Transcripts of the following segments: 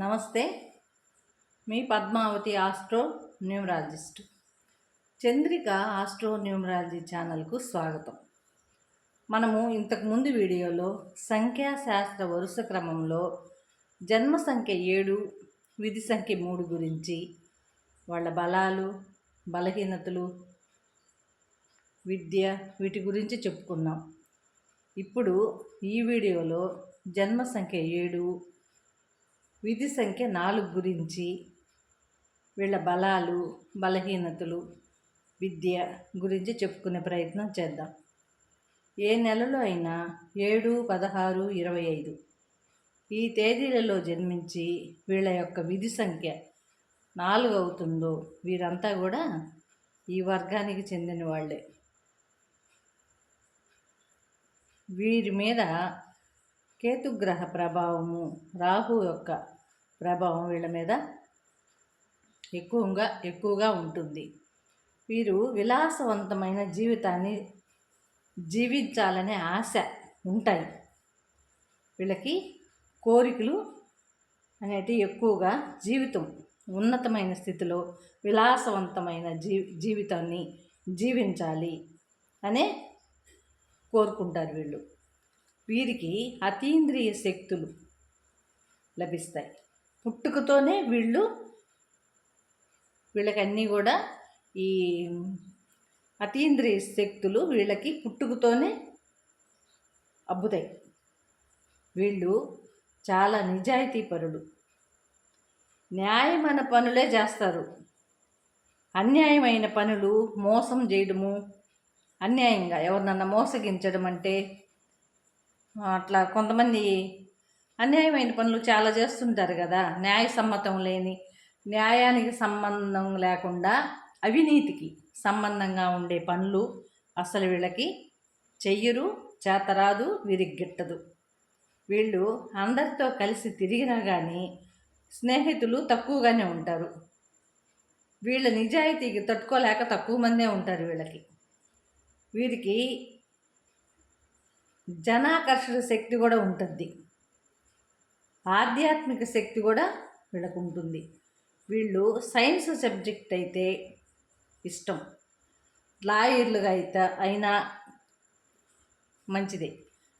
నమస్తే. మీ Padmavathi astro numerologist. Chandrika astro numerology ఛానల్కు స్వాగతం. మనము ఇంతకుముందు వీడియోలో సంఖ్యాశాస్త్ర వరుస క్రమంలో జన్మ సంఖ్య ఏడు విధి సంఖ్య మూడు గురించి వాళ్ళ బలాలు బలహీనతలు విద్య వీటి గురించి చెప్పుకున్నాం. ఇప్పుడు ఈ వీడియోలో జన్మ సంఖ్య ఏడు విధి సంఖ్య నాలుగు గురించి వీళ్ళ బలాలు బలహీనతలు విద్య గురించి చెప్పుకునే ప్రయత్నం చేద్దాం. ఏ నెలలో అయినా ఏడు పదహారు ఇరవై ఐదు. ఈ తేదీలలో జన్మించి వీళ్ళ యొక్క విధి సంఖ్య నాలుగు అవుతుందో వీరంతా కూడా ఈ వర్గానికి చెందిన వాళ్ళే. వీరి మీద కేతుగ్రహ ప్రభావము రాహు యొక్క ప్రభావం వీళ్ళ మీద ఎక్కువగా ఎక్కువగా ఉంటుంది. వీరు విలాసవంతమైన జీవితాన్ని జీవించాలనే ఆశ ఉంటాయి. వీళ్ళకి కోరికలు అనేటివి ఎక్కువగా జీవితం ఉన్నతమైన స్థితిలో విలాసవంతమైన జీ జీవితాన్ని జీవించాలి అనే కోరుకుంటారు వీళ్ళు. వీరికి అతీంద్రియ శక్తులు లభిస్తాయి. పుట్టుకతోనే వీళ్ళు వీళ్ళకన్నీ కూడా ఈ అతీంద్రియ శక్తులు వీళ్ళకి పుట్టుకతోనే అబ్బుతాయి. వీళ్ళు చాలా నిజాయితీపరుడు న్యాయమైన పనులే చేస్తారు. అన్యాయమైన పనులు మోసం చేయడము అన్యాయంగా ఎవరినన్నా మోసగించడం అంటే అట్లా కొంతమంది అన్యాయమైన పనులు చాలా చేస్తుంటారు కదా. న్యాయసమ్మతం లేని న్యాయానికి సంబంధం లేకుండా అవినీతికి సంబంధంగా ఉండే పనులు అసలు వీళ్ళకి చెయ్యరు చేతరాదు వీరికి గిట్టదు వీళ్ళు అందరితో కలిసి తిరిగినా కానీ స్నేహితులు తక్కువగానే ఉంటారు. వీళ్ళ నిజాయితీకి తట్టుకోలేక తక్కువ మందే ఉంటారు వీళ్ళకి. వీరికి జనాకర్షణ శక్తి కూడా ఉంటుంది ఆధ్యాత్మిక శక్తి కూడా వీళ్ళకు ఉంటుంది వీళ్ళు సైన్స్ సబ్జెక్ట్ అయితే ఇష్టం. లాయర్లుగా అయితే అయినా మంచిదే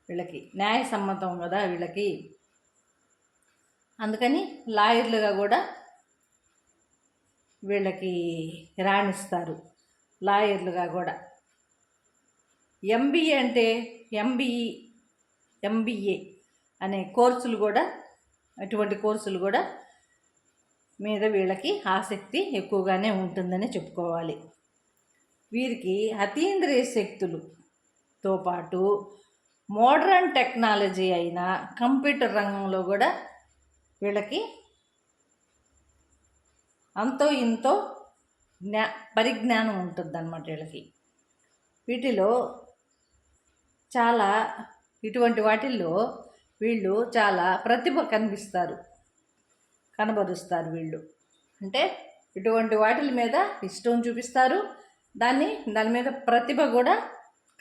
వీళ్ళకి. న్యాయసమ్మతం కదా వీళ్ళకి. అందుకని లాయర్లుగా కూడా వీళ్ళకి రాణిస్తారు. లాయర్లుగా కూడా. ఎంబీఏ అంటే ఎంబీఈ ఎంబీఏ అనే కోర్సులు కూడా అటువంటి కోర్సులు కూడా మీద వీళ్ళకి ఆసక్తి ఎక్కువగానే ఉంటుందని చెప్పుకోవాలి. వీరికి అతీంద్రియ శక్తులుతో పాటు మోడ్రన్ టెక్నాలజీ అయిన కంప్యూటర్ రంగంలో కూడా వీళ్ళకి అంతో ఇంతో జ్ఞా పరిజ్ఞానం ఉంటుందన్నమాట వీళ్ళకి. వీటిలో చాలా ఇటువంటి వాటిల్లో వీళ్ళు చాలా ప్రతిభ కనిపిస్తారు. కనబరుస్తారు వీళ్ళు. అంటే ఇటువంటి వాటిల మీద ఇష్టం చూపిస్తారు. దాన్ని దాని మీద ప్రతిభ కూడా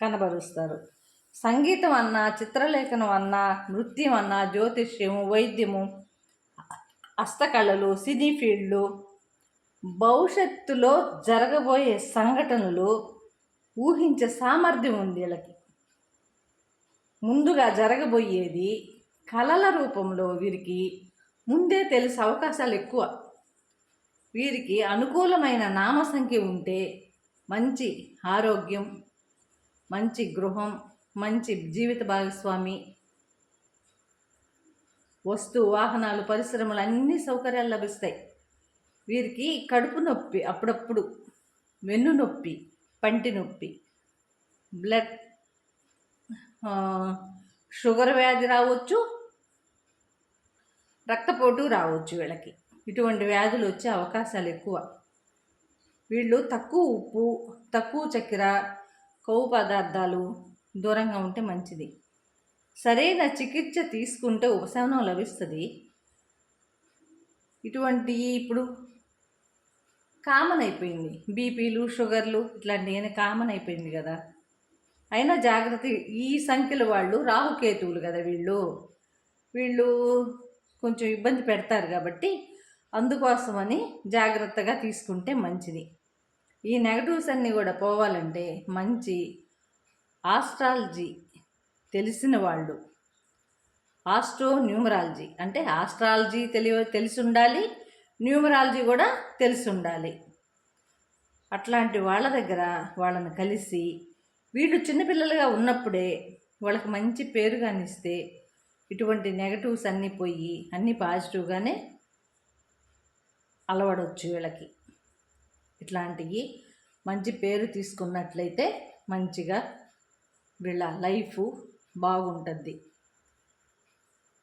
కనబరుస్తారు. సంగీతం అన్నా చిత్రలేఖనం అన్నా నృత్యం అన్నా జ్యోతిష్యము వైద్యము హస్తకళలు సినీ ఫీల్డ్లు భవిష్యత్తులో జరగబోయే సంఘటనలు ఊహించే సామర్థ్యం ఉంది వీళ్ళకి. ముందుగా జరగబోయేది కళల రూపంలో వీరికి ముందే తెలిసే అవకాశాలు ఎక్కువ. వీరికి అనుకూలమైన నామ సంఖ్య ఉంటే మంచి ఆరోగ్యం మంచి గృహం మంచి జీవిత భాగస్వామి వస్తు వాహనాలు పరిశ్రమలు అన్ని సౌకర్యాలు లభిస్తాయి. వీరికి కడుపు నొప్పి అప్పుడప్పుడు వెన్ను నొప్పి పంటి నొప్పి బ్లడ్ షుగర్ వ్యాధి రావచ్చు రక్తపోటు రావచ్చు వీళ్ళకి. ఇటువంటి వ్యాధులు వచ్చే అవకాశాలు ఎక్కువ. వీళ్ళు తక్కువ ఉప్పు తక్కువ చక్కెర కొవ్వు పదార్థాలు దూరంగా ఉంటే మంచిది. సరైన చికిత్స తీసుకుంటే ఉపశమనం లభిస్తుంది. ఇటువంటి ఇప్పుడు కామన్ అయిపోయింది. బీపీలు షుగర్లు ఇట్లాంటివి కామన్ అయిపోయింది కదా. అయినా జాగ్రత్త ఈ సంఖ్యల వాళ్ళు రాహుకేతువులు కదా వీళ్ళు. వీళ్ళు కొంచెం ఇబ్బంది పెడతారు కాబట్టి అందుకోసమని జాగ్రత్తగా తీసుకుంటే మంచిది. ఈ నెగటివ్స్ అన్నీ కూడా పోవాలంటే మంచి ఆస్ట్రాలజీ తెలిసిన వాళ్ళు ఆస్ట్రో న్యూమరాలజీ అంటే ఆస్ట్రాలజీ తెలియ తెలిసి ఉండాలి న్యూమరాలజీ కూడా తెలిసి ఉండాలి అట్లాంటి వాళ్ళ దగ్గర వాళ్ళని కలిసి వీళ్ళు చిన్నపిల్లలుగా ఉన్నప్పుడే వాళ్ళకి మంచి పేరు కానిస్తే ఇటువంటి నెగటివ్స్ అన్నీ పోయి అన్నీ పాజిటివ్గానే అలవడవచ్చు వీళ్ళకి. ఇట్లాంటివి మంచి పేరు తీసుకున్నట్లయితే మంచిగా వీళ్ళ లైఫ్ బాగుంటుంది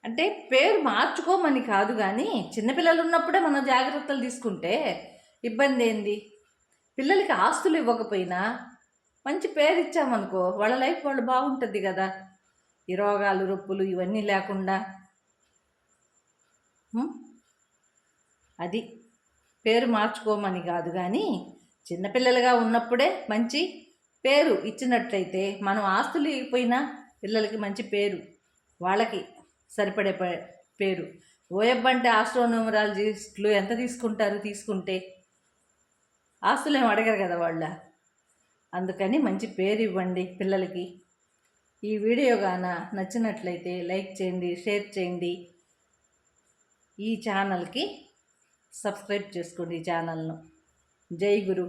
అంటే పేరు మార్చుకోమని కాదు కానీ చిన్నపిల్లలు ఉన్నప్పుడే మనం జాగ్రత్తలు తీసుకుంటే ఇబ్బంది ఏంది? పిల్లలకి ఆస్తులు ఇవ్వకపోయినా మంచి పేరు ఇచ్చామనుకో వాళ్ళ లైఫ్ వాళ్ళు బాగుంటుంది కదా. ఈ రోగాలు రొప్పులు ఇవన్నీ లేకుండా. అది పేరు మార్చుకోమని కాదు కానీ చిన్నపిల్లలుగా ఉన్నప్పుడే మంచి పేరు ఇచ్చినట్లయితే మనం ఆస్తులు ఇవ్వకపోయినా పిల్లలకి మంచి పేరు వాళ్ళకి సరిపడే పే- పేరు. ఓఎబ్ అంటే ఆస్ట్రోనోమరాలజిస్టులు ఎంత తీసుకుంటారు తీసుకుంటే? ఆస్తులు ఏమి అడగరు కదా వాళ్ళ. అందుకని మంచి పేరు ఇవ్వండి పిల్లలకి. ఈ వీడియో గాన నచ్చినట్లయితే లైక్ చేయండి షేర్ చేయండి. ఈ ఛానల్కి సబ్స్క్రైబ్ చేసుకోండి ఈ ఛానల్ను. జై గురు.